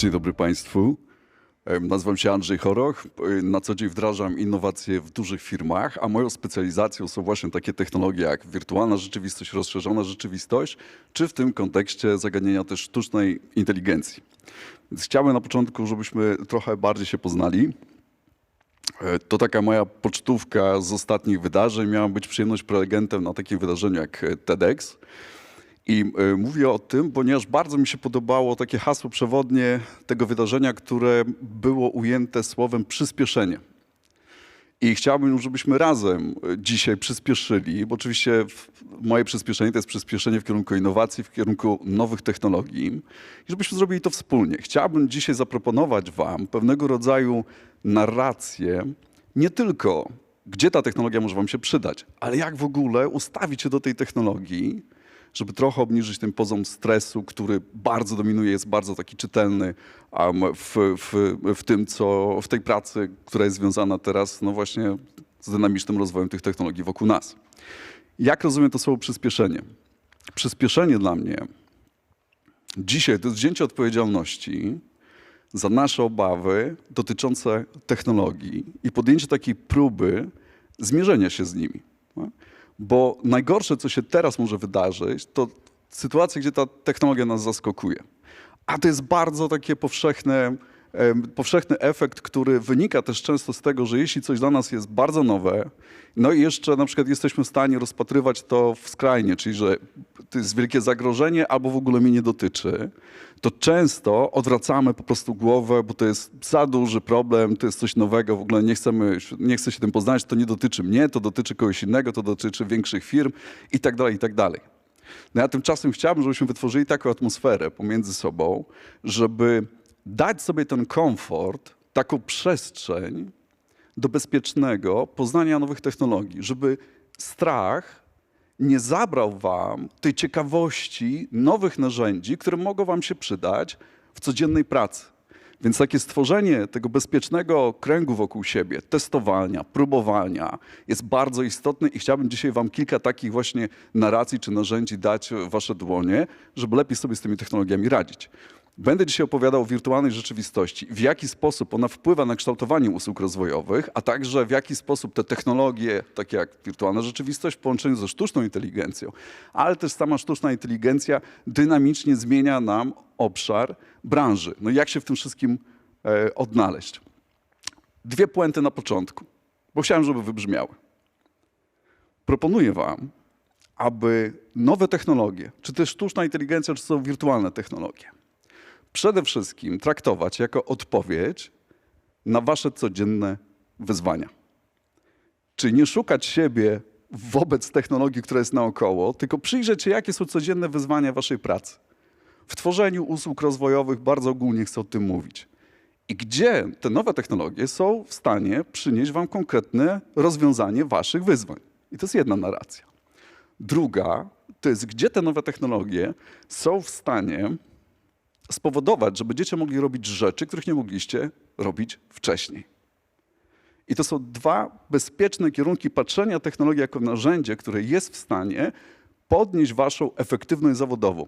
Dzień dobry Państwu. Em, Nazywam się Andrzej Choroch. E, Na co dzień wdrażam innowacje w dużych firmach, a moją specjalizacją są właśnie takie technologie jak wirtualna rzeczywistość, rozszerzona rzeczywistość, czy w tym kontekście zagadnienia też sztucznej inteligencji. Więc chciałbym na początku, żebyśmy trochę bardziej się poznali. E, To taka moja pocztówka z ostatnich wydarzeń. Miałam być przyjemność prelegentem na takim wydarzeniu jak e, TEDx. I y, mówię o tym, ponieważ bardzo mi się podobało takie hasło przewodnie tego wydarzenia, które było ujęte słowem przyspieszenie. I chciałbym, żebyśmy razem y, dzisiaj przyspieszyli, bo oczywiście moje przyspieszenie to jest przyspieszenie w kierunku innowacji, w kierunku nowych technologii, i żebyśmy zrobili to wspólnie. Chciałbym dzisiaj zaproponować Wam pewnego rodzaju narrację, nie tylko gdzie ta technologia może Wam się przydać, ale jak w ogóle ustawić się do tej technologii, żeby trochę obniżyć ten poziom stresu, który bardzo dominuje, jest bardzo taki czytelny w, w, w tym, co w tej pracy, która jest związana teraz, no właśnie z dynamicznym rozwojem tych technologii wokół nas. Jak rozumiem to słowo przyspieszenie? Przyspieszenie dla mnie dzisiaj to jest wzięcie odpowiedzialności za nasze obawy dotyczące technologii i podjęcie takiej próby zmierzenia się z nimi. no. Bo najgorsze, co się teraz może wydarzyć, to sytuacja, gdzie ta technologia nas zaskakuje. A to jest bardzo takie powszechne, powszechny efekt, który wynika też często z tego, że jeśli coś dla nas jest bardzo nowe, no i jeszcze na przykład jesteśmy w stanie rozpatrywać to w skrajnie, czyli że to jest wielkie zagrożenie albo w ogóle mnie nie dotyczy, to często odwracamy po prostu głowę, bo to jest za duży problem, to jest coś nowego, w ogóle nie, chcemy, nie chcę się tym poznać, to nie dotyczy mnie, to dotyczy kogoś innego, to dotyczy większych firm i tak dalej, i tak dalej. No ja tymczasem chciałbym, żebyśmy wytworzyli taką atmosferę pomiędzy sobą, żeby dać sobie ten komfort, taką przestrzeń do bezpiecznego poznania nowych technologii, żeby strach nie zabrał wam tej ciekawości nowych narzędzi, które mogą wam się przydać w codziennej pracy. Więc takie stworzenie tego bezpiecznego kręgu wokół siebie, testowania, próbowania jest bardzo istotne i chciałbym dzisiaj wam kilka takich właśnie narracji czy narzędzi dać w wasze dłonie, żeby lepiej sobie z tymi technologiami radzić. Będę dzisiaj opowiadał o wirtualnej rzeczywistości, w jaki sposób ona wpływa na kształtowanie usług rozwojowych, a także w jaki sposób te technologie, takie jak wirtualna rzeczywistość w połączeniu ze sztuczną inteligencją, ale też sama sztuczna inteligencja dynamicznie zmienia nam obszar branży. No jak się w tym wszystkim e, odnaleźć? Dwie puenty na początku, bo chciałem, żeby wybrzmiały. Proponuję Wam, aby nowe technologie, czy też sztuczna inteligencja, czy to są wirtualne technologie, przede wszystkim traktować jako odpowiedź na wasze codzienne wyzwania. Czyli nie szukać siebie wobec technologii, która jest naokoło, tylko przyjrzeć się, jakie są codzienne wyzwania waszej pracy. W tworzeniu usług rozwojowych bardzo ogólnie chcę o tym mówić. I gdzie te nowe technologie są w stanie przynieść wam konkretne rozwiązanie waszych wyzwań. I to jest jedna narracja. Druga to jest, gdzie te nowe technologie są w stanie spowodować, że będziecie mogli robić rzeczy, których nie mogliście robić wcześniej. I to są dwa bezpieczne kierunki patrzenia technologii jako narzędzie, które jest w stanie podnieść waszą efektywność zawodową.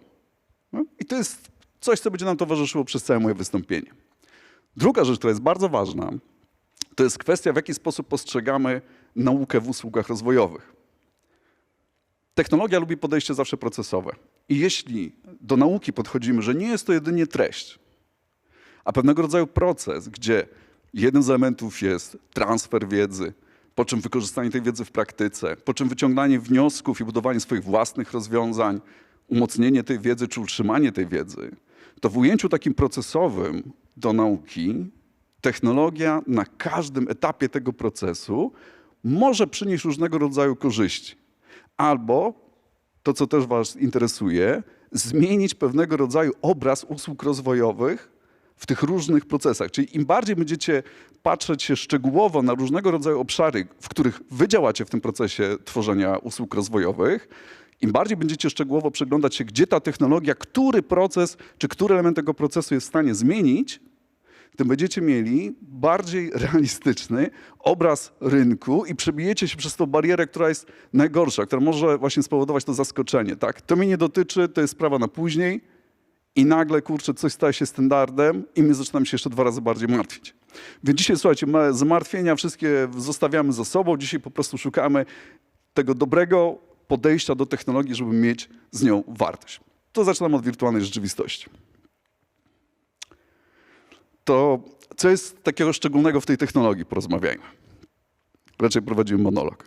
No? I to jest coś, co będzie nam towarzyszyło przez całe moje wystąpienie. Druga rzecz, która jest bardzo ważna, to jest kwestia, w jaki sposób postrzegamy naukę w usługach rozwojowych. Technologia lubi podejście zawsze procesowe. I jeśli do nauki podchodzimy, że nie jest to jedynie treść, a pewnego rodzaju proces, gdzie jeden z elementów jest transfer wiedzy, po czym wykorzystanie tej wiedzy w praktyce, po czym wyciąganie wniosków i budowanie swoich własnych rozwiązań, umocnienie tej wiedzy czy utrzymanie tej wiedzy, to w ujęciu takim procesowym do nauki technologia na każdym etapie tego procesu może przynieść różnego rodzaju korzyści. Albo to, co też Was interesuje, zmienić pewnego rodzaju obraz usług rozwojowych w tych różnych procesach. Czyli im bardziej będziecie patrzeć się szczegółowo na różnego rodzaju obszary, w których wy działacie w tym procesie tworzenia usług rozwojowych, im bardziej będziecie szczegółowo przyglądać się, gdzie ta technologia, który proces czy który element tego procesu jest w stanie zmienić, tym będziecie mieli bardziej realistyczny obraz rynku i przebijecie się przez tą barierę, która jest najgorsza, która może właśnie spowodować to zaskoczenie. Tak? To mnie nie dotyczy, to jest sprawa na później i nagle, kurczę, coś staje się standardem i my zaczynamy się jeszcze dwa razy bardziej martwić. Więc dzisiaj, słuchajcie, ma- zmartwienia wszystkie zostawiamy za sobą. Dzisiaj po prostu szukamy tego dobrego podejścia do technologii, żeby mieć z nią wartość. To zaczynam od wirtualnej rzeczywistości. To co jest takiego szczególnego w tej technologii? Porozmawiajmy. Raczej prowadzimy monolog.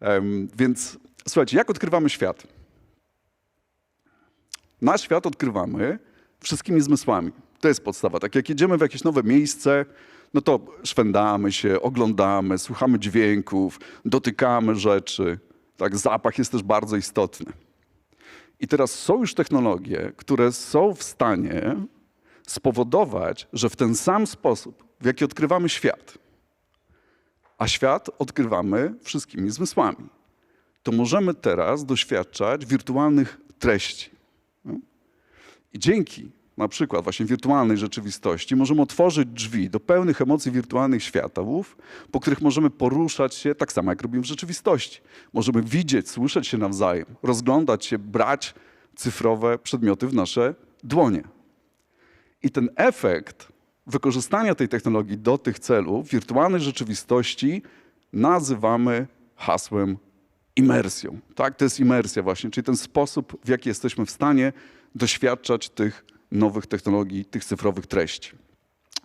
Em, więc słuchajcie, jak odkrywamy świat? Nasz świat odkrywamy wszystkimi zmysłami. To jest podstawa. Tak jak jedziemy w jakieś nowe miejsce, no to szwendamy się, oglądamy, słuchamy dźwięków, dotykamy rzeczy. Tak, zapach jest też bardzo istotny. I teraz są już technologie, które są w stanie spowodować, że w ten sam sposób, w jaki odkrywamy świat, a świat odkrywamy wszystkimi zmysłami, to możemy teraz doświadczać wirtualnych treści. No. I dzięki na przykład właśnie wirtualnej rzeczywistości możemy otworzyć drzwi do pełnych emocji wirtualnych światów, po których możemy poruszać się tak samo, jak robimy w rzeczywistości. Możemy widzieć, słyszeć się nawzajem, rozglądać się, brać cyfrowe przedmioty w nasze dłonie. I ten efekt wykorzystania tej technologii do tych celów, wirtualnej rzeczywistości, nazywamy hasłem imersją. Tak, to jest imersja właśnie, czyli ten sposób, w jaki jesteśmy w stanie doświadczać tych nowych technologii, tych cyfrowych treści.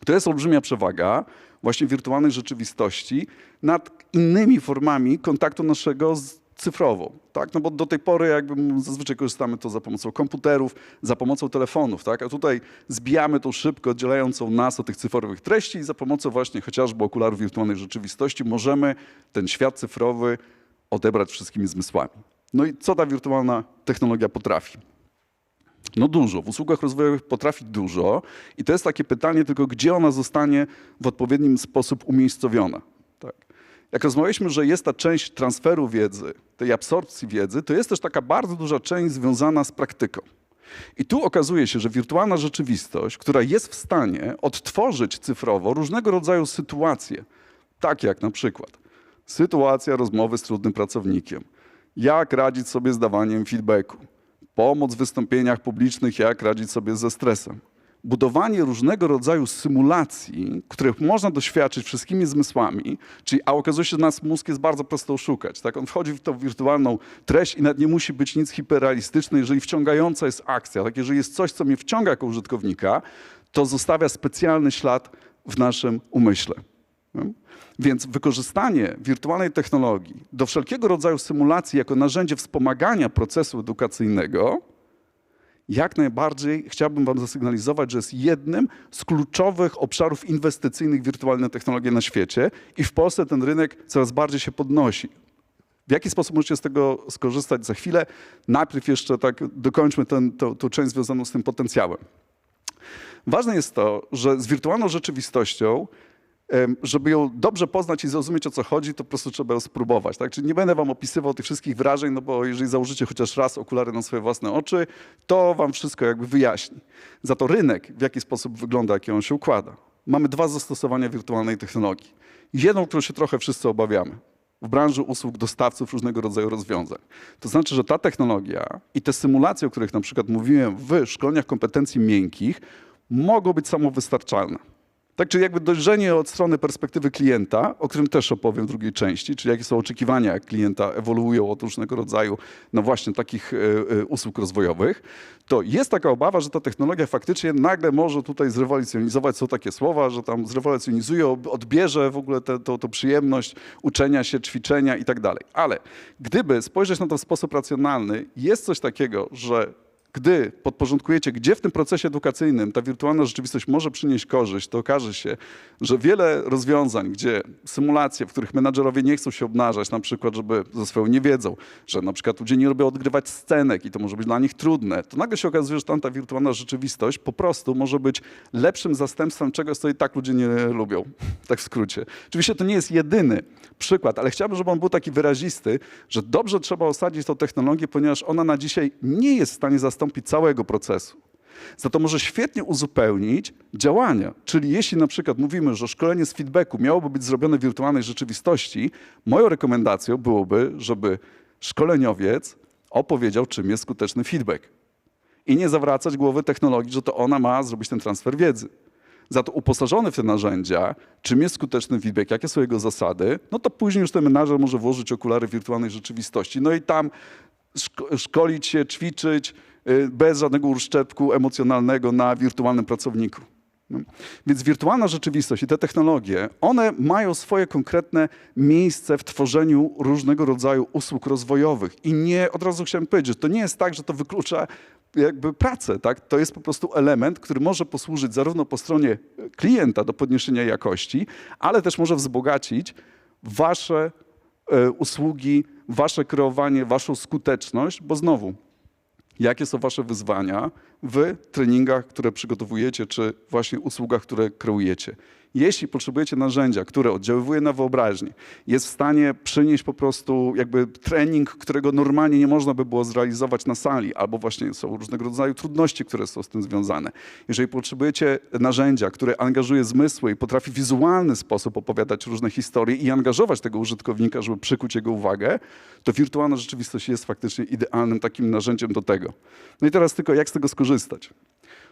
To jest olbrzymia przewaga właśnie wirtualnej rzeczywistości nad innymi formami kontaktu naszego z cyfrową, tak? No bo do tej pory jakby zazwyczaj korzystamy to za pomocą komputerów, za pomocą telefonów, tak? A tutaj zbijamy tą szybkę oddzielającą nas od tych cyfrowych treści i za pomocą właśnie chociażby okularów wirtualnej rzeczywistości możemy ten świat cyfrowy odebrać wszystkimi zmysłami. No i co ta wirtualna technologia potrafi? No dużo. W usługach rozwojowych potrafi dużo i to jest takie pytanie tylko, gdzie ona zostanie w odpowiednim sposób umiejscowiona. Tak. Jak rozmawialiśmy, że jest ta część transferu wiedzy, tej absorpcji wiedzy, to jest też taka bardzo duża część związana z praktyką. I tu okazuje się, że wirtualna rzeczywistość, która jest w stanie odtworzyć cyfrowo różnego rodzaju sytuacje, takie jak na przykład sytuacja rozmowy z trudnym pracownikiem, jak radzić sobie z dawaniem feedbacku, pomoc w wystąpieniach publicznych, jak radzić sobie ze stresem. Budowanie różnego rodzaju symulacji, których można doświadczyć wszystkimi zmysłami, czyli, a okazuje się, że nasz mózg jest bardzo prosto oszukać. Tak? On wchodzi w tą wirtualną treść i nawet nie musi być nic hiperrealistyczne, jeżeli wciągająca jest akcja. Tak? Jeżeli jest coś, co mnie wciąga jako użytkownika, to zostawia specjalny ślad w naszym umyśle. No? Więc wykorzystanie wirtualnej technologii do wszelkiego rodzaju symulacji jako narzędzie wspomagania procesu edukacyjnego, jak najbardziej chciałbym Wam zasygnalizować, że jest jednym z kluczowych obszarów inwestycyjnych wirtualne technologie na świecie i w Polsce ten rynek coraz bardziej się podnosi. W jaki sposób możecie z tego skorzystać za chwilę? Najpierw jeszcze tak dokończmy tę część związaną z tym potencjałem. Ważne jest to, że z wirtualną rzeczywistością żeby ją dobrze poznać i zrozumieć o co chodzi, to po prostu trzeba ją spróbować. Tak? Czyli nie będę wam opisywał tych wszystkich wrażeń, no bo jeżeli założycie chociaż raz okulary na swoje własne oczy, to wam wszystko jakby wyjaśni. Za to rynek, w jaki sposób wygląda, jak on się układa. Mamy dwa zastosowania wirtualnej technologii. Jedną, którą się trochę wszyscy obawiamy. W branży usług dostawców różnego rodzaju rozwiązań. To znaczy, że ta technologia i te symulacje, o których na przykład mówiłem w szkoleniach kompetencji miękkich, mogą być samowystarczalne. Tak, czyli jakby dojrzenie od strony perspektywy klienta, o którym też opowiem w drugiej części, czyli jakie są oczekiwania, klienta ewoluują od różnego rodzaju, no właśnie takich e, e, usług rozwojowych, to jest taka obawa, że ta technologia faktycznie nagle może tutaj zrewolucjonizować, są takie słowa, że tam zrewolucjonizuje, odbierze w ogóle tę przyjemność uczenia się, ćwiczenia i tak dalej. Ale gdyby spojrzeć na to w sposób racjonalny, jest coś takiego, że gdy podporządkujecie, gdzie w tym procesie edukacyjnym ta wirtualna rzeczywistość może przynieść korzyść, to okaże się, że wiele rozwiązań, gdzie symulacje, w których menadżerowie nie chcą się obnażać, na przykład, żeby ze swoją niewiedzą, że na przykład ludzie nie lubią odgrywać scenek i to może być dla nich trudne, to nagle się okazuje, że tam ta wirtualna rzeczywistość po prostu może być lepszym zastępstwem czegoś, co i tak ludzie nie lubią. Tak w skrócie. Oczywiście to nie jest jedyny przykład, ale chciałbym, żeby on był taki wyrazisty, że dobrze trzeba osadzić tą technologię, ponieważ ona na dzisiaj nie jest w stanie zastąpić całego procesu. Za to może świetnie uzupełnić działania. Czyli jeśli na przykład mówimy, że szkolenie z feedbacku miałoby być zrobione w wirtualnej rzeczywistości, moją rekomendacją byłoby, żeby szkoleniowiec opowiedział, czym jest skuteczny feedback. i nie zawracać głowy technologii, że to ona ma zrobić ten transfer wiedzy. Za to uposażony w te narzędzia, czym jest skuteczny feedback, jakie są jego zasady, no to później już ten menadżer może włożyć okulary wirtualnej rzeczywistości. No i tam szko- szkolić się, ćwiczyć bez żadnego uszczepku emocjonalnego na wirtualnym pracowniku. No. Więc wirtualna rzeczywistość i te technologie, one mają swoje konkretne miejsce w tworzeniu różnego rodzaju usług rozwojowych. I nie, od razu chciałem powiedzieć, że to nie jest tak, że to wyklucza jakby pracę, tak? To jest po prostu element, który może posłużyć zarówno po stronie klienta do podniesienia jakości, ale też może wzbogacić wasze e, usługi, wasze kreowanie, waszą skuteczność, bo znowu, jakie są wasze wyzwania w treningach, które przygotowujecie, czy właśnie usługach, które kreujecie. Jeśli potrzebujecie narzędzia, które oddziaływuje na wyobraźnię, jest w stanie przynieść po prostu jakby trening, którego normalnie nie można by było zrealizować na sali, albo właśnie są różnego rodzaju trudności, które są z tym związane. Jeżeli potrzebujecie narzędzia, które angażuje zmysły i potrafi w wizualny sposób opowiadać różne historie i angażować tego użytkownika, żeby przykuć jego uwagę, to wirtualna rzeczywistość jest faktycznie idealnym takim narzędziem do tego. No i teraz tylko jak z tego skorzystać?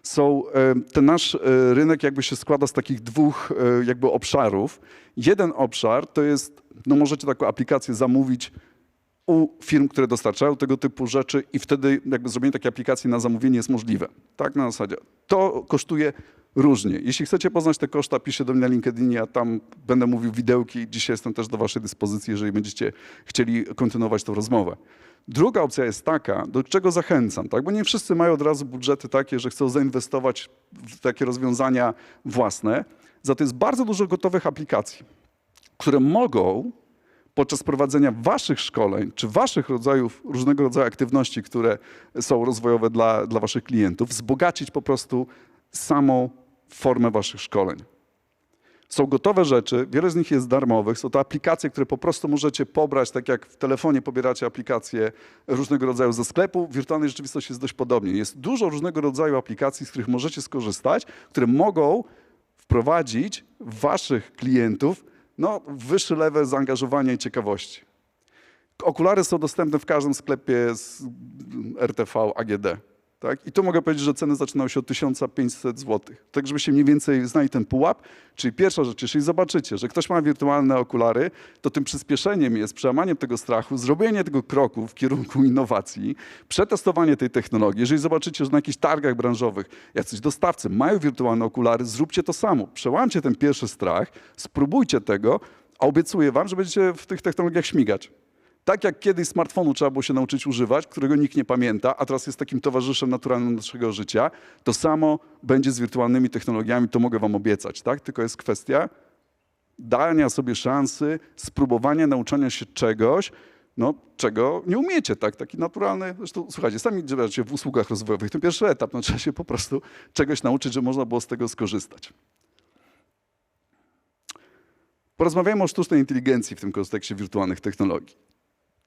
Są, e, ten nasz e, rynek jakby się składa z takich dwóch e, jakby obszarów. Jeden obszar to jest, no możecie taką aplikację zamówić u firm, które dostarczają tego typu rzeczy i wtedy jakby zrobienie takiej aplikacji na zamówienie jest możliwe. Tak na zasadzie. To kosztuje różnie. Jeśli chcecie poznać te koszta, piszcie do mnie na LinkedInie, ja tam będę mówił widełki. Dzisiaj jestem też do waszej dyspozycji, jeżeli będziecie chcieli kontynuować tą rozmowę. Druga opcja jest taka, do czego zachęcam, tak? bo nie wszyscy mają od razu budżety takie, że chcą zainwestować w takie rozwiązania własne. Za to jest bardzo dużo gotowych aplikacji, które mogą podczas prowadzenia waszych szkoleń, czy waszych rodzajów, różnego rodzaju aktywności, które są rozwojowe dla, dla waszych klientów, wzbogacić po prostu samą formę waszych szkoleń. Są gotowe rzeczy, wiele z nich jest darmowych. Są to aplikacje, które po prostu możecie pobrać, tak jak w telefonie pobieracie aplikacje różnego rodzaju ze sklepu. W wirtualnej rzeczywistości jest dość podobnie. Jest dużo różnego rodzaju aplikacji, z których możecie skorzystać, które mogą wprowadzić waszych klientów no, wyższy level zaangażowania i ciekawości. Okulary są dostępne w każdym sklepie z RTV AGD. Tak? I tu mogę powiedzieć, że ceny zaczynają się od 1500 zł. Tak, żebyście mniej więcej znali ten pułap. Czyli pierwsza rzecz, jeśli zobaczycie, że ktoś ma wirtualne okulary, to tym przyspieszeniem jest przełamaniem tego strachu, zrobienie tego kroku w kierunku innowacji, przetestowanie tej technologii. Jeżeli zobaczycie, że na jakichś targach branżowych jacyś dostawcy mają wirtualne okulary, zróbcie to samo. Przełamcie ten pierwszy strach, spróbujcie tego, a obiecuję wam, że będziecie w tych technologiach śmigać. Tak jak kiedyś smartfonu trzeba było się nauczyć używać, którego nikt nie pamięta, a teraz jest takim towarzyszem naturalnym naszego życia, to samo będzie z wirtualnymi technologiami, to mogę wam obiecać, tak? Tylko jest kwestia dania sobie szansy, spróbowania nauczania się czegoś, no, czego nie umiecie, tak? Taki naturalny, zresztą słuchajcie, sami działacie w usługach rozwojowych, to pierwszy etap, no trzeba się po prostu czegoś nauczyć, że można było z tego skorzystać. Porozmawiajmy o sztucznej inteligencji w tym kontekście wirtualnych technologii.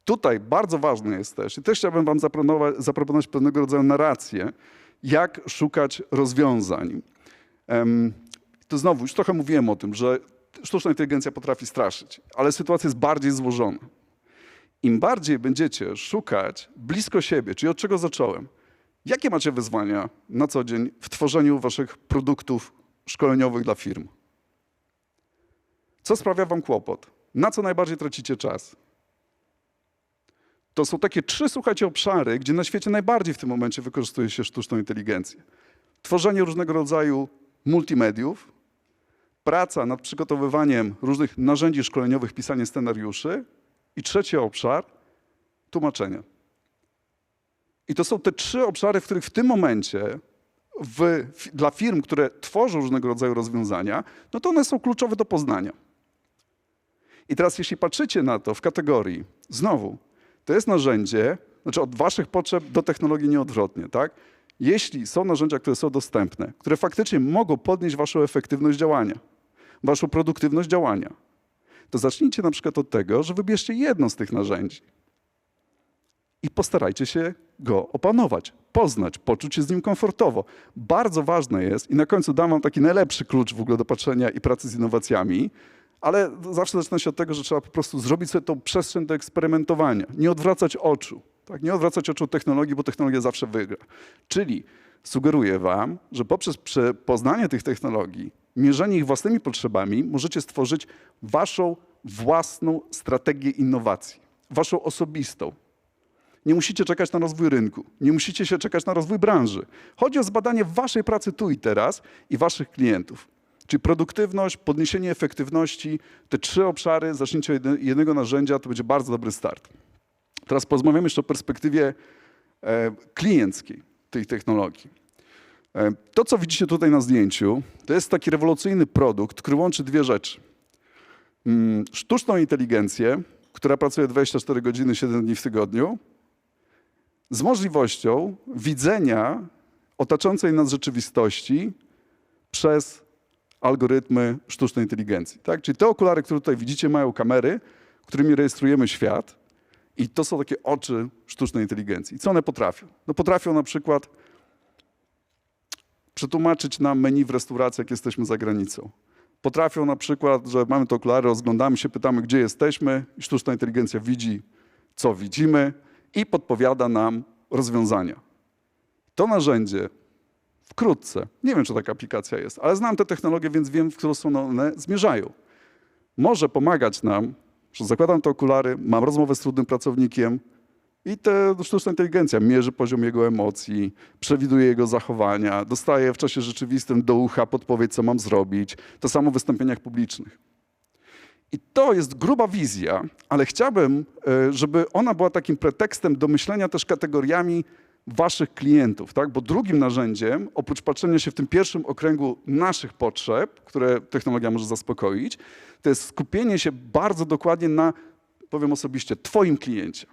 Tutaj bardzo ważne jest też, i też chciałbym Wam zaproponować, pewnego rodzaju narrację, jak szukać rozwiązań. To znowu, już trochę mówiłem o tym, że sztuczna inteligencja potrafi straszyć, ale sytuacja jest bardziej złożona. Im bardziej będziecie szukać blisko siebie, czyli od czego zacząłem, jakie macie wyzwania na co dzień w tworzeniu Waszych produktów szkoleniowych dla firm? Co sprawia Wam kłopot? Na co najbardziej tracicie czas? To są takie trzy, słuchajcie, obszary, gdzie na świecie najbardziej w tym momencie wykorzystuje się sztuczną inteligencję. Tworzenie różnego rodzaju multimediów, praca nad przygotowywaniem różnych narzędzi szkoleniowych, pisanie scenariuszy i trzeci obszar tłumaczenia. I to są te trzy obszary, w których w tym momencie w, dla firm, które tworzą różnego rodzaju rozwiązania, no to one są kluczowe do poznania. I teraz, jeśli patrzycie na to w kategorii, znowu, to jest narzędzie, znaczy od waszych potrzeb do technologii nieodwrotnie, tak? Jeśli są narzędzia, które są dostępne, które faktycznie mogą podnieść waszą efektywność działania, waszą produktywność działania, to zacznijcie na przykład od tego, że wybierzcie jedno z tych narzędzi i postarajcie się go opanować, poznać, poczuć się z nim komfortowo. Bardzo ważne jest, i na końcu dam wam taki najlepszy klucz w ogóle do patrzenia i pracy z innowacjami, ale zawsze zaczyna się od tego, że trzeba po prostu zrobić sobie tą przestrzeń do eksperymentowania, nie odwracać oczu. Tak? Nie odwracać oczu technologii, bo technologia zawsze wygra. Czyli sugeruję wam, że poprzez prze- poznanie tych technologii, mierzenie ich własnymi potrzebami, możecie stworzyć waszą własną strategię innowacji, waszą osobistą. Nie musicie czekać na rozwój rynku, nie musicie się czekać na rozwój branży. Chodzi o zbadanie waszej pracy tu i teraz i waszych klientów. Czyli produktywność, podniesienie efektywności, te trzy obszary, jedne- jednego narzędzia, to będzie bardzo dobry start. Teraz porozmawiamy jeszcze o perspektywie e, klienckiej tej technologii. E, to, co widzicie tutaj na zdjęciu, to jest taki rewolucyjny produkt, który łączy dwie rzeczy. Mm, Sztuczną inteligencję, która pracuje 24 godziny, 7 dni w tygodniu, z możliwością widzenia otaczającej nas rzeczywistości przez algorytmy sztucznej inteligencji. Tak? Czyli te okulary, które tutaj widzicie, mają kamery, którymi rejestrujemy świat i to są takie oczy sztucznej inteligencji. Co one potrafią? No potrafią na przykład przetłumaczyć nam menu w restauracji, jak jesteśmy za granicą. Potrafią na przykład, że mamy te okulary, rozglądamy się, pytamy, gdzie jesteśmy i sztuczna inteligencja widzi, co widzimy i podpowiada nam rozwiązania. To narzędzie wkrótce, nie wiem, czy taka aplikacja jest, ale znam te technologie, więc wiem, w którą stronę one zmierzają. Może pomagać nam, że zakładam te okulary, mam rozmowę z trudnym pracownikiem i ta sztuczna inteligencja mierzy poziom jego emocji, przewiduje jego zachowania, dostaje w czasie rzeczywistym do ucha podpowiedź, co mam zrobić. To samo w wystąpieniach publicznych. I to jest gruba wizja, ale chciałbym, e, żeby ona była takim pretekstem do myślenia też kategoriami waszych klientów, tak? Bo drugim narzędziem, oprócz patrzenia się w tym pierwszym okręgu naszych potrzeb, które technologia może zaspokoić, to jest skupienie się bardzo dokładnie na, powiem osobiście, twoim kliencie.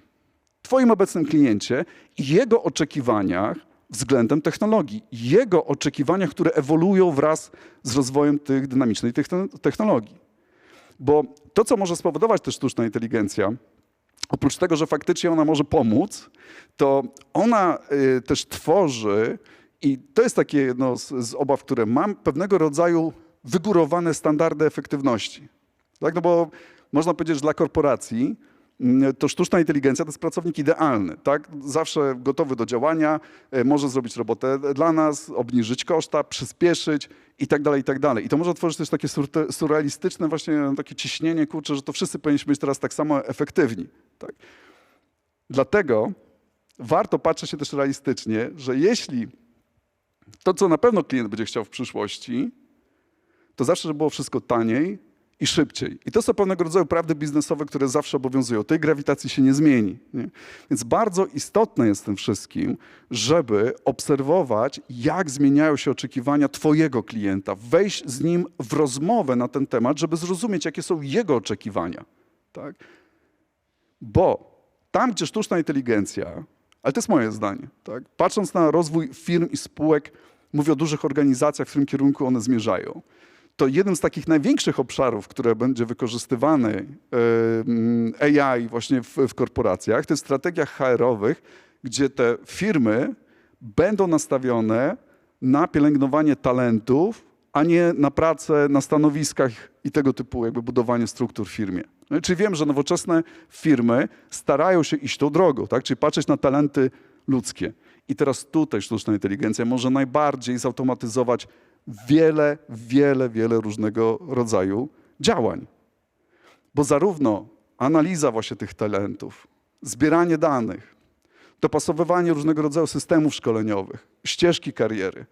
Twoim obecnym kliencie i jego oczekiwaniach względem technologii, jego oczekiwaniach, które ewoluują wraz z rozwojem tych dynamicznej techno- technologii. Bo to, co może spowodować też sztuczna inteligencja, oprócz tego, że faktycznie ona może pomóc, to ona y, też tworzy, i to jest takie jedno z, z obaw, które mam, pewnego rodzaju wygórowane standardy efektywności. Tak? No bo można powiedzieć, że dla korporacji to sztuczna inteligencja to jest pracownik idealny, tak? Zawsze gotowy do działania, e, może zrobić robotę dla nas, obniżyć koszta, przyspieszyć i tak dalej, i tak dalej. I to może tworzyć też takie surrealistyczne właśnie takie ciśnienie, kurczę, że to wszyscy powinniśmy być teraz tak samo efektywni, tak? Dlatego warto patrzeć się też realistycznie, że jeśli to, co na pewno klient będzie chciał w przyszłości, to zawsze, żeby było wszystko taniej i szybciej. I to są pewnego rodzaju prawdy biznesowe, które zawsze obowiązują. Tej grawitacji się nie zmieni. Nie? Więc bardzo istotne jest tym wszystkim, żeby obserwować, jak zmieniają się oczekiwania Twojego klienta, wejść z nim w rozmowę na ten temat, żeby zrozumieć, jakie są jego oczekiwania. Tak? Bo tam, gdzie sztuczna inteligencja, ale to jest moje zdanie, tak? patrząc na rozwój firm i spółek, mówię o dużych organizacjach, w którym kierunku one zmierzają, to jednym z takich największych obszarów, które będzie wykorzystywany e, AI właśnie w, w korporacjach, to jest strategiach HR-owych, gdzie te firmy będą nastawione na pielęgnowanie talentów, a nie na pracę na stanowiskach i tego typu jakby budowanie struktur w firmie. No, czyli wiem, że nowoczesne firmy starają się iść tą drogą, tak? czyli patrzeć na talenty ludzkie. I teraz tutaj sztuczna inteligencja może najbardziej zautomatyzować wiele, wiele, wiele różnego rodzaju działań. Bo zarówno analiza właśnie tych talentów, zbieranie danych, dopasowywanie różnego rodzaju systemów szkoleniowych, ścieżki kariery,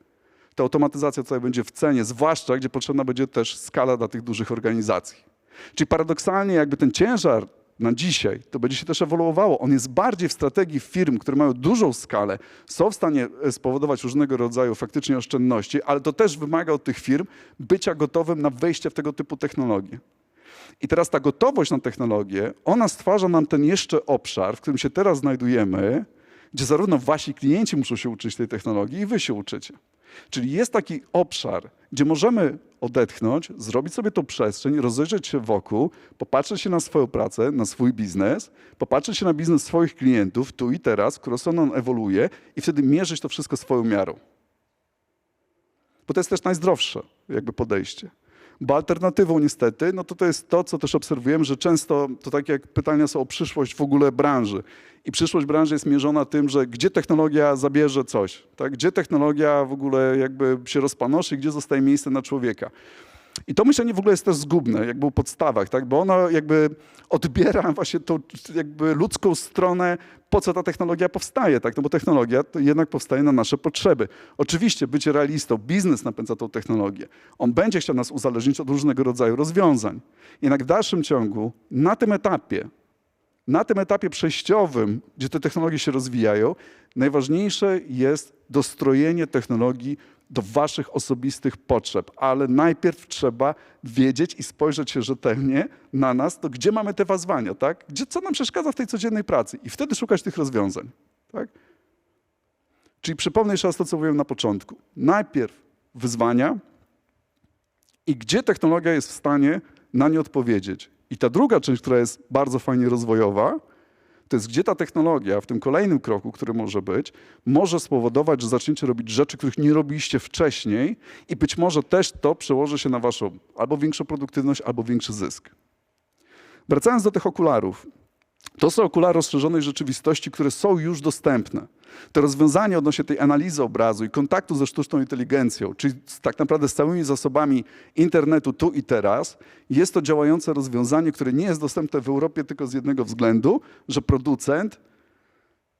ta automatyzacja tutaj będzie w cenie, zwłaszcza gdzie potrzebna będzie też skala dla tych dużych organizacji. Czyli paradoksalnie jakby ten ciężar na dzisiaj, to będzie się też ewoluowało. On jest bardziej w strategii firm, które mają dużą skalę, są w stanie e, spowodować różnego rodzaju faktycznie oszczędności, ale to też wymaga od tych firm bycia gotowym na wejście w tego typu technologie. I teraz ta gotowość na technologię, ona stwarza nam ten jeszcze obszar, w którym się teraz znajdujemy, gdzie zarówno wasi klienci muszą się uczyć tej technologii i wy się uczycie. Czyli jest taki obszar, gdzie możemy odetchnąć, zrobić sobie tą przestrzeń, rozejrzeć się wokół, popatrzeć się na swoją pracę, na swój biznes, popatrzeć się na biznes swoich klientów tu i teraz, stronę on ewoluuje i wtedy mierzyć to wszystko swoją miarą. Bo to jest też najzdrowsze jakby podejście. Bo alternatywą niestety, no to to jest to, co też obserwujemy, że często to tak jak pytania są o przyszłość w ogóle branży. I przyszłość branży jest mierzona tym, że gdzie technologia zabierze coś, tak? gdzie technologia w ogóle jakby się rozpanoszy, gdzie zostaje miejsce na człowieka. I to myślenie w ogóle jest też zgubne, jakby u podstawach, tak? bo ono jakby odbiera właśnie tą jakby ludzką stronę, po co ta technologia powstaje, tak? no bo technologia to jednak powstaje na nasze potrzeby. Oczywiście bycie realistą, biznes napędza tą technologię. On będzie chciał nas uzależnić od różnego rodzaju rozwiązań. Jednak w dalszym ciągu, na tym etapie, na tym etapie przejściowym, gdzie te technologie się rozwijają, najważniejsze jest dostrojenie technologii do waszych osobistych potrzeb, ale najpierw trzeba wiedzieć i spojrzeć się rzetelnie na nas, to gdzie mamy te wyzwania, tak? Gdzie, co nam przeszkadza w tej codziennej pracy i wtedy szukać tych rozwiązań, tak? Czyli przypomnę jeszcze raz to, co mówiłem na początku. Najpierw wyzwania i gdzie technologia jest w stanie na nie odpowiedzieć. I ta druga część, która jest bardzo fajnie rozwojowa, to jest gdzie ta technologia w tym kolejnym kroku, który może być, może spowodować, że zaczniecie robić rzeczy, których nie robiliście wcześniej i być może też to przełoży się na waszą albo większą produktywność, albo większy zysk. Wracając do tych okularów. To są okulary rozszerzonej rzeczywistości, które są już dostępne. Te rozwiązania odnośnie tej analizy obrazu i kontaktu ze sztuczną inteligencją, czyli tak naprawdę z całymi zasobami internetu tu i teraz, jest to działające rozwiązanie, które nie jest dostępne w Europie tylko z jednego względu, że producent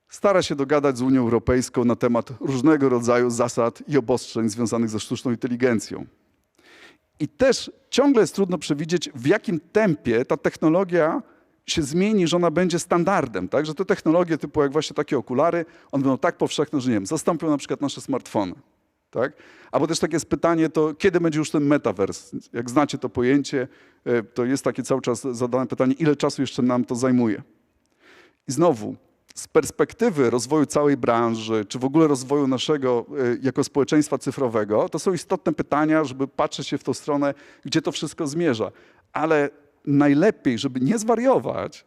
stara się dogadać z Unią Europejską na temat różnego rodzaju zasad i obostrzeń związanych ze sztuczną inteligencją. I też ciągle jest trudno przewidzieć, w jakim tempie ta technologia się zmieni, że ona będzie standardem, tak? że te technologie typu jak właśnie takie okulary, one będą tak powszechne, że nie wiem, zastąpią na przykład nasze smartfony. Tak? Albo też takie jest pytanie, to kiedy będzie już ten metaverse? Jak znacie to pojęcie, e, to jest takie cały czas zadane pytanie, ile czasu jeszcze nam to zajmuje? I znowu, z perspektywy rozwoju całej branży, czy w ogóle rozwoju naszego e, jako społeczeństwa cyfrowego, to są istotne pytania, żeby patrzeć się w tą stronę, gdzie to wszystko zmierza. Ale najlepiej, żeby nie zwariować,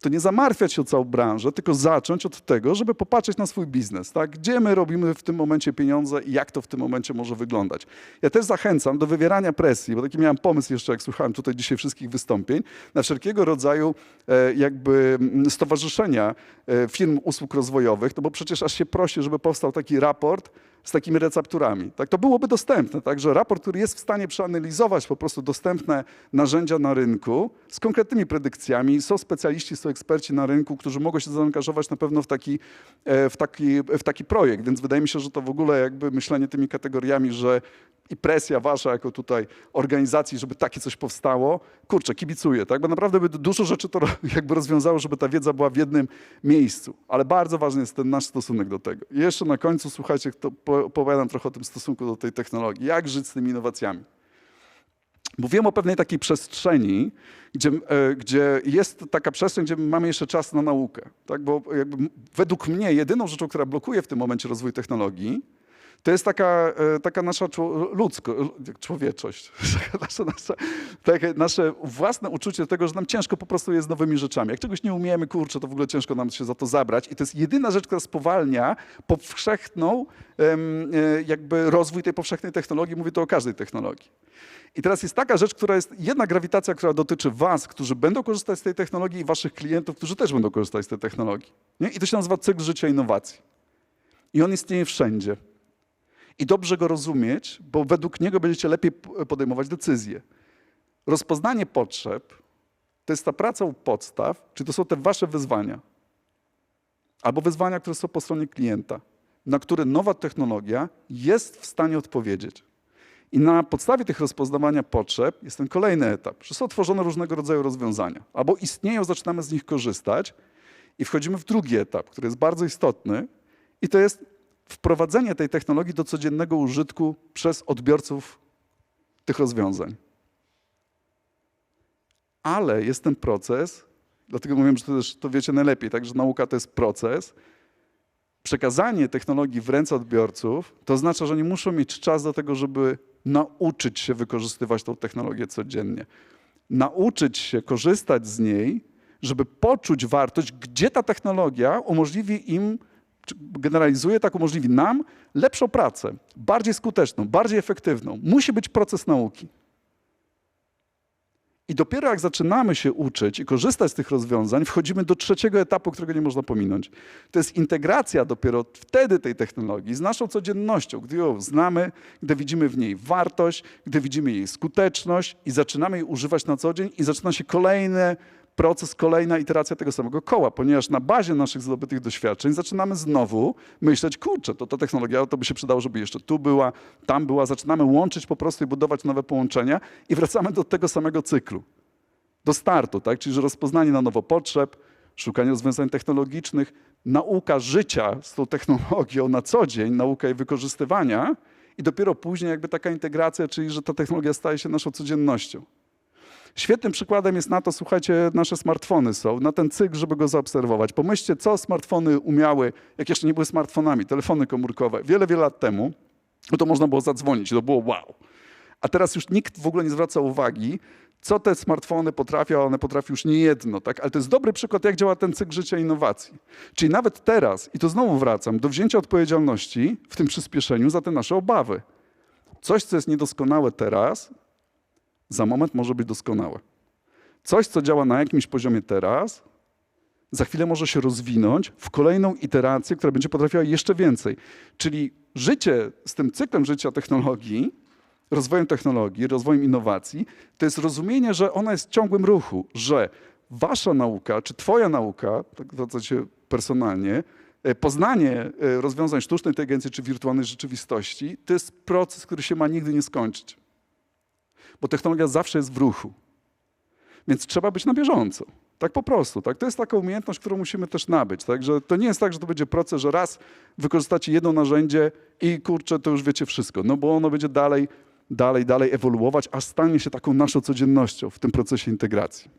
to nie zamartwiać się o całą branżę, tylko zacząć od tego, żeby popatrzeć na swój biznes, tak? gdzie my robimy w tym momencie pieniądze i jak to w tym momencie może wyglądać. Ja też zachęcam do wywierania presji, bo taki miałem pomysł jeszcze, jak słuchałem tutaj dzisiaj wszystkich wystąpień, na wszelkiego rodzaju e, jakby mm, stowarzyszenia e, firm usług rozwojowych, no bo przecież aż się prosi, żeby powstał taki raport, z takimi recepturami. Tak, to byłoby dostępne, także raport, który jest w stanie przeanalizować po prostu dostępne narzędzia na rynku z konkretnymi predykcjami. Są specjaliści, są eksperci na rynku, którzy mogą się zaangażować na pewno w taki, e, w taki, w taki projekt, więc wydaje mi się, że to w ogóle jakby myślenie tymi kategoriami, że i presja wasza jako tutaj organizacji, żeby takie coś powstało, kurczę, kibicuję, tak? Bo naprawdę by dużo rzeczy to jakby rozwiązało, żeby ta wiedza była w jednym miejscu. Ale bardzo ważny jest ten nasz stosunek do tego. I jeszcze na końcu, słuchajcie, to opowiadam trochę o tym stosunku do tej technologii. Jak żyć z tymi innowacjami? Mówiłem o pewnej takiej przestrzeni, gdzie, e, gdzie jest taka przestrzeń, gdzie mamy jeszcze czas na naukę. Tak? Bo według mnie jedyną rzeczą, która blokuje w tym momencie rozwój technologii, to jest taka, e, taka nasza ludzkość, człowieczość, nasze, nasze, takie nasze własne uczucie tego, że nam ciężko po prostu jest z nowymi rzeczami. Jak czegoś nie umiemy, kurczę, to w ogóle ciężko nam się za to zabrać. I to jest jedyna rzecz, która spowalnia powszechną e, jakby rozwój tej powszechnej technologii. Mówię to o każdej technologii. I teraz jest taka rzecz, która jest jedna grawitacja, która dotyczy was, którzy będą korzystać z tej technologii i waszych klientów, którzy też będą korzystać z tej technologii. Nie? I to się nazywa cykl życia innowacji. I on istnieje wszędzie i dobrze go rozumieć, bo według niego będziecie lepiej podejmować decyzje. Rozpoznanie potrzeb to jest ta praca u podstaw, czy to są te wasze wyzwania, albo wyzwania, które są po stronie klienta, na które nowa technologia jest w stanie odpowiedzieć. I na podstawie tych rozpoznawania potrzeb jest ten kolejny etap, że są tworzone różnego rodzaju rozwiązania, albo istnieją, zaczynamy z nich korzystać i wchodzimy w drugi etap, który jest bardzo istotny, i to jest wprowadzenie tej technologii do codziennego użytku przez odbiorców tych rozwiązań. Ale jest ten proces, dlatego mówię, że to, też, to wiecie najlepiej, tak, że nauka to jest proces. Przekazanie technologii w ręce odbiorców to oznacza, że nie muszą mieć czas do tego, żeby nauczyć się wykorzystywać tą technologię codziennie. Nauczyć się korzystać z niej, żeby poczuć wartość, gdzie ta technologia umożliwi im generalizuje, tak umożliwi nam lepszą pracę, bardziej skuteczną, bardziej efektywną. Musi być proces nauki. I dopiero jak zaczynamy się uczyć i korzystać z tych rozwiązań, wchodzimy do trzeciego etapu, którego nie można pominąć. To jest integracja dopiero wtedy tej technologii z naszą codziennością, gdy ją znamy, gdy widzimy w niej wartość, gdy widzimy jej skuteczność i zaczynamy jej używać na co dzień i zaczyna się kolejny proces, kolejna iteracja tego samego koła, ponieważ na bazie naszych zdobytych doświadczeń zaczynamy znowu myśleć, kurczę, to ta technologia to by się przydało, żeby jeszcze tu była, tam była, zaczynamy łączyć po prostu i budować nowe połączenia i wracamy do tego samego cyklu, do startu, tak? czyli że rozpoznanie na nowo potrzeb, szukanie rozwiązań technologicznych, nauka życia z tą technologią na co dzień, nauka jej wykorzystywania i dopiero później jakby taka integracja, czyli że ta technologia staje się naszą codziennością. Świetnym przykładem jest na to, słuchajcie, nasze smartfony są, na ten cykl, żeby go zaobserwować. Pomyślcie, co smartfony umiały, jak jeszcze nie były smartfonami, telefony komórkowe, wiele, wiele lat temu, to można było zadzwonić, to było wow. A teraz już nikt w ogóle nie zwraca uwagi, co te smartfony potrafią, a one potrafią już nie jedno, tak? Ale to jest dobry przykład, jak działa ten cykl życia innowacji. Czyli nawet teraz, i to znowu wracam, do wzięcia odpowiedzialności w tym przyspieszeniu za te nasze obawy. Coś, co jest niedoskonałe teraz, za moment może być doskonałe. Coś, co działa na jakimś poziomie teraz, za chwilę może się rozwinąć w kolejną iterację, która będzie potrafiła jeszcze więcej. Czyli życie z tym cyklem życia technologii, rozwojem technologii, rozwojem innowacji, to jest rozumienie, że ona jest w ciągłym ruchu, że wasza nauka, czy twoja nauka, tak zwracam się personalnie, e, poznanie e, rozwiązań sztucznej inteligencji czy wirtualnej rzeczywistości, to jest proces, który się ma nigdy nie skończyć bo technologia zawsze jest w ruchu. Więc trzeba być na bieżąco. Tak po prostu. Tak? To jest taka umiejętność, którą musimy też nabyć. Tak? Że to nie jest tak, że to będzie proces, że raz wykorzystacie jedno narzędzie i kurczę, to już wiecie wszystko. No bo ono będzie dalej, dalej, dalej ewoluować, aż stanie się taką naszą codziennością w tym procesie integracji.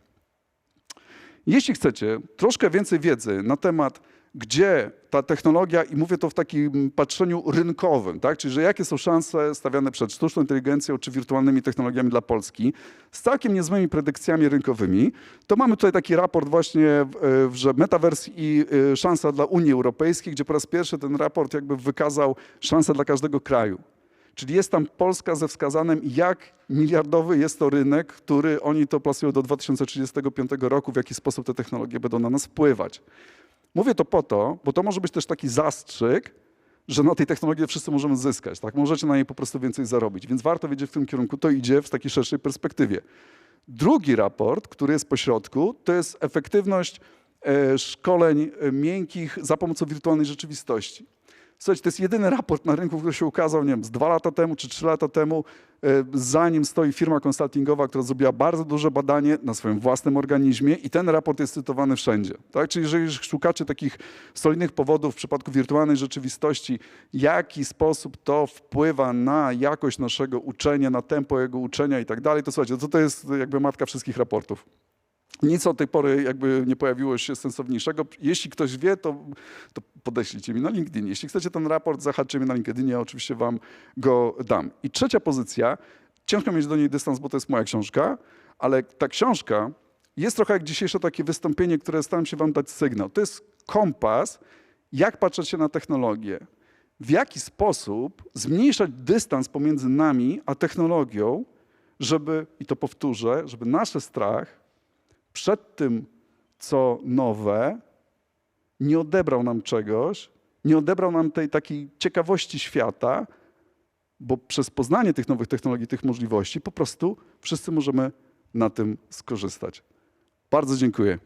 Jeśli chcecie troszkę więcej wiedzy na temat gdzie ta technologia, i mówię to w takim patrzeniu rynkowym, tak? czyli że jakie są szanse stawiane przed sztuczną inteligencją czy wirtualnymi technologiami dla Polski, z całkiem niezłymi predykcjami rynkowymi, to mamy tutaj taki raport właśnie, że Metaverse i y, szansa dla Unii Europejskiej, gdzie po raz pierwszy ten raport jakby wykazał szansę dla każdego kraju. Czyli jest tam Polska ze wskazanym, jak miliardowy jest to rynek, który oni to plasują do 2035 roku, w jaki sposób te technologie będą na nas wpływać. Mówię to po to, bo to może być też taki zastrzyk, że na tej technologii wszyscy możemy zyskać. Tak? Możecie na niej po prostu więcej zarobić. Więc warto wiedzieć w tym kierunku. To idzie w takiej szerszej perspektywie. Drugi raport, który jest pośrodku, to jest efektywność e, szkoleń e, miękkich za pomocą wirtualnej rzeczywistości. Słuchajcie, to jest jedyny raport na rynku, który się ukazał, nie wiem, z dwa lata temu czy trzy lata temu. E, za nim stoi firma konsultingowa, która zrobiła bardzo duże badanie na swoim własnym organizmie i ten raport jest cytowany wszędzie. Tak? Czyli jeżeli szukacie takich solidnych powodów w przypadku wirtualnej rzeczywistości, jaki sposób to wpływa na jakość naszego uczenia, na tempo jego uczenia i tak dalej, to słuchajcie, to, to jest jakby matka wszystkich raportów. Nic od tej pory jakby nie pojawiło się sensowniejszego. Jeśli ktoś wie, to, to podeślijcie mi na LinkedIn. Jeśli chcecie ten raport, zahaczcie mnie na LinkedIn, ja oczywiście wam go dam. I trzecia pozycja, ciężko mieć do niej dystans, bo to jest moja książka, ale ta książka jest trochę jak dzisiejsze takie wystąpienie, które staram się wam dać sygnał. To jest kompas, jak patrzeć się na technologię. W jaki sposób zmniejszać dystans pomiędzy nami a technologią, żeby, i to powtórzę, żeby nasz strach przed tym, co nowe, nie odebrał nam czegoś, nie odebrał nam tej takiej ciekawości świata, bo przez poznanie tych nowych technologii, tych możliwości, po prostu wszyscy możemy na tym skorzystać. Bardzo dziękuję.